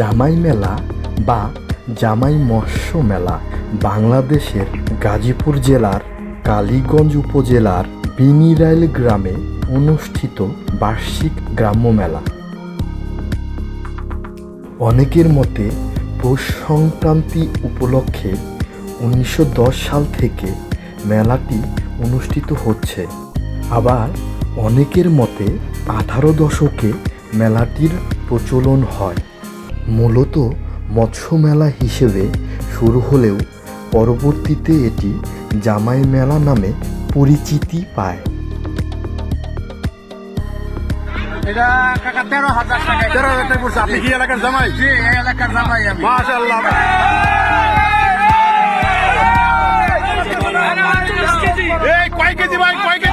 জামাই মেলা বা জামাই মৎস্য মেলা বাংলাদেশের গাজীপুর জেলার কালীগঞ্জ উপজেলার বিনিরাইল গ্রামে অনুষ্ঠিত বার্ষিক গ্রাম্য মেলা। অনেকের মতে পৌষ সংক্রান্তি উপলক্ষে উনিশশো দশ সাল থেকে মেলাটি অনুষ্ঠিত হচ্ছে। আবার অনেকের মতে আঠারো দশকে মেলাটির প্রচলন হয়। মূলত মৎস্য মেলা হিসেবে শুরু হলেও পরবর্তীতে এটি জামাই মেলা নামে পরিচিতি পায়। এটা কাকা তেরো হাজার টাকা। তেরো হাজার টাকা পড়ছে। আপনি কি এলাকার জামাই? জি এই এলাকার জামাই আমি। মাশাল্লাহ এই কয় কেজি ভাই কয় কেজি?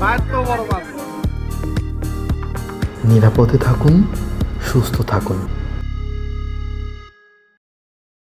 মাছ নিরাপদে থাকুন সুস্থ থাকুন।